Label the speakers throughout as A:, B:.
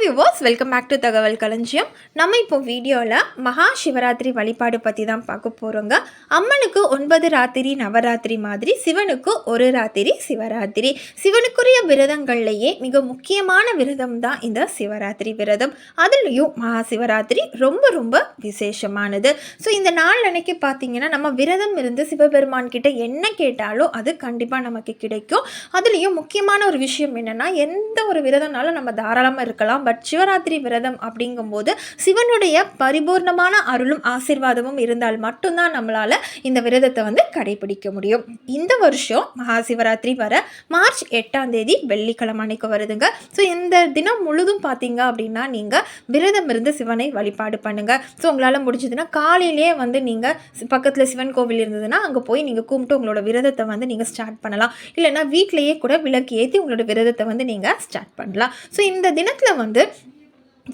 A: Viewers welcome back to தகவல் களஞ்சியம் நம்ம இப்போ வீடியோவில் மகா சிவராத்திரி வழிபாடு பற்றி தான் பார்க்க போகிறோங்க அம்மனுக்கு ஒன்பது ராத்திரி நவராத்திரி மாதிரி சிவனுக்கு ஒரு ராத்திரி சிவராத்திரி. சிவனுக்குரிய விரதங்கள்லேயே மிக முக்கியமான விரதம் தான் இந்த சிவராத்திரி விரதம். அதுலேயும் மகா சிவராத்திரி ரொம்ப ரொம்ப விசேஷமானது. ஸோ இந்த நாள் அன்னைக்கு பார்த்தீங்கன்னா நம்ம விரதம் இருந்து சிவபெருமான் கிட்ட என்ன கேட்டாலும் அது கண்டிப்பாக நமக்கு கிடைக்கும். அதுலேயும் முக்கியமான ஒரு விஷயம் என்னென்னா எந்த ஒரு விரதம்னாலும் நம்ம தாராளமாக இருக்கலாம். பட் சிவராத்திரி விரதம் அப்படிங்கும்போது சிவனுடைய பரிபூர்ணமான அருளும் ஆசீர்வாதமும் இருந்தால் மட்டும்தான் நம்மளால் இந்த விரதத்தை வந்து கடைபிடிக்க முடியும். இந்த வருஷம் மகாசிவராத்திரி வர மார்ச் எட்டாம் தேதி வெள்ளிக்கிழமை அன்னைக்கு வருதுங்க. ஸோ இந்த தினம் முழுதும் பார்த்தீங்க அப்படின்னா நீங்கள் விரதம் இருந்து சிவனை வழிபாடு பண்ணுங்கள் ஸோ உங்களால் முடிஞ்சதுன்னா காலையிலேயே வந்து நீங்கள் பக்கத்தில் சிவன் கோவில் இருந்ததுன்னா அங்கே போய் நீங்கள் கும்பிட்டு உங்களோட விரதத்தை வந்து நீங்கள் ஸ்டார்ட் பண்ணலாம். இல்லைன்னா வீட்டிலேயே கூட விளக்கு ஏற்றி உங்களோட விரதத்தை வந்து நீங்கள் ஸ்டார்ட் பண்ணலாம். ஸோ இந்த தினத்தில் வந்து வந்து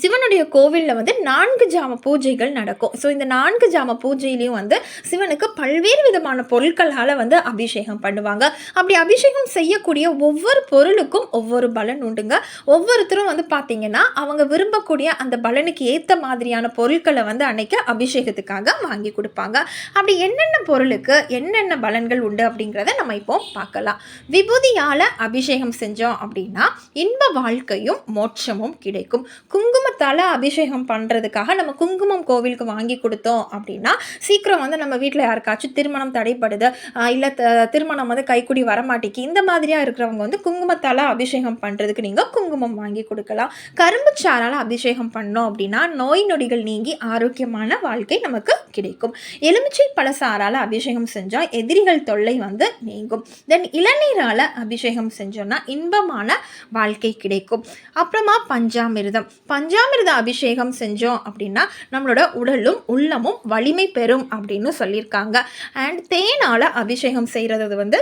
A: சிவனுடைய கோவிலில் வந்து நான்கு ஜாம பூஜைகள் நடக்கும். ஸோ இந்த நான்கு ஜாம பூஜையிலையும் வந்து சிவனுக்கு பல்வேறு விதமான பொருட்களால் வந்து அபிஷேகம் பண்ணுவாங்க. அப்படி அபிஷேகம் செய்யக்கூடிய ஒவ்வொரு பொருளுக்கும் ஒவ்வொரு பலன் உண்டுங்க. ஒவ்வொருத்தரும் வந்து பார்த்திங்கன்னா அவங்க விரும்பக்கூடிய அந்த பலனுக்கு ஏற்ற மாதிரியான பொருட்களை வந்து அன்னைக்கு அபிஷேகத்துக்காக வாங்கி கொடுப்பாங்க. அப்படி என்னென்ன பொருளுக்கு என்னென்ன பலன்கள் உண்டு அப்படிங்கிறத நம்ம இப்போ பார்க்கலாம். விபூதியால் அபிஷேகம் செஞ்சோம் அப்படின்னா இன்ப வாழ்க்கையும் மோட்சமும் கிடைக்கும். குங்கும குங்குமத்தால் அபிஷேகம் பண்ணுறதுக்காக நம்ம குங்குமம் கோவிலுக்கு வாங்கி கொடுத்தோம் அப்படின்னா சீக்கிரம் வந்து நம்ம வீட்டில் யாருக்காச்சும் திருமணம் தடைப்படுது இல்லை திருமணம் வந்து கைக்குடி வரமாட்டேக்கு இந்த மாதிரியாக இருக்கிறவங்க வந்து குங்குமத்தால் அபிஷேகம் பண்ணுறதுக்கு நீங்கள் குங்குமம் வாங்கி கொடுக்கலாம். கரும்பு சாரால் அபிஷேகம் பண்ணோம் அப்படின்னா நோய் நொடிகள் நீங்கி ஆரோக்கியமான வாழ்க்கை நமக்கு கிடைக்கும். எலுமிச்சை பழசாரால் அபிஷேகம் செஞ்சால் எதிரிகள் தொல்லை வந்து நீங்கும். தென் இளநீரால் அபிஷேகம் செஞ்சோன்னா இன்பமான வாழ்க்கை கிடைக்கும். அப்புறமா பஞ்சாமிர்தம். பஞ்ச பஞ்சாமிர்த அபிஷேகம் செஞ்சோம் அப்படின்னா நம்மளோட உடலும் உள்ளமும் வலிமை பெறும் அப்படின்னு சொல்லியிருக்காங்க. அண்ட் தேனால் அபிஷேகம் செய்கிறது வந்து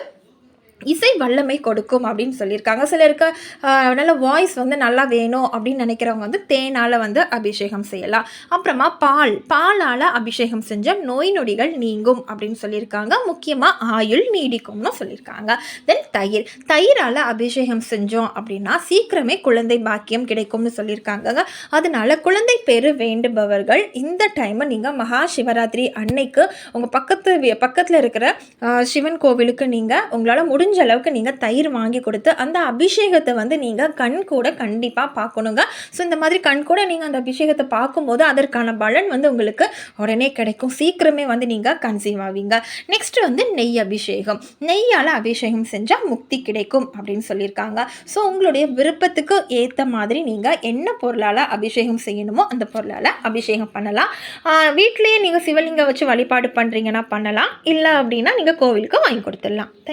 A: இசை வல்லமை கொடுக்கும் அப்படின்னு சொல்லியிருக்காங்க. சிலருக்கு நல்ல வாய்ஸ் வந்து நல்லா வேணும் அப்படின்னு நினைக்கிறவங்க வந்து தேனால் வந்து அபிஷேகம் செய்யலாம். அப்புறமா பால் பாலால் அபிஷேகம் செஞ்ச நோய் நொடிகள் நீங்கும் அப்படின்னு சொல்லியிருக்காங்க. முக்கியமாக ஆயுள் நீடிக்கும்னு சொல்லியிருக்காங்க. தென் தயிர் தயிரால் அபிஷேகம் செஞ்சோம் அப்படின்னா சீக்கிரமே குழந்தை பாக்கியம் கிடைக்கும்னு சொல்லியிருக்காங்க அதனால குழந்தை பெரு வேண்டுபவர்கள் இந்த டைமை நீங்கள் மகா சிவராத்திரி அன்னைக்கு உங்கள் பக்கத்து பக்கத்தில் இருக்கிற சிவன் கோவிலுக்கு நீங்கள் உங்களால் முடிஞ்ச முடிஞ்ச அளவுக்கு நீங்கள் தயிர் வாங்கி கொடுத்து அந்த அபிஷேகத்தை வந்து நீங்கள் கண் கூட கண்டிப்பாக பார்க்கணுங்க. ஸோ இந்த மாதிரி கண் கூட நீங்கள் அந்த அபிஷேகத்தை பார்க்கும்போது அதற்கான பலன் வந்து உங்களுக்கு உடனே கிடைக்கும். சீக்கிரமே வந்து நீங்கள் கன்சீவ் ஆவீங்க. நெக்ஸ்ட் வந்து நெய் அபிஷேகம். நெய்யால் அபிஷேகம் செஞ்சால் முக்தி கிடைக்கும் அப்படின்னு சொல்லியிருக்காங்க. ஸோ உங்களுடைய விருப்பத்துக்கு ஏற்ற மாதிரி நீங்கள் என்ன பொருளால் அபிஷேகம் செய்யணுமோ அந்த பொருளால் அபிஷேகம் பண்ணலாம். வீட்லேயே நீங்கள் சிவலிங்கம் வச்சு வழிபாடு பண்ணுறீங்கன்னா பண்ணலாம். இல்லை அப்படின்னா நீங்கள் கோவிலுக்கு வாங்கி கொடுத்துடலாம். தேங்க்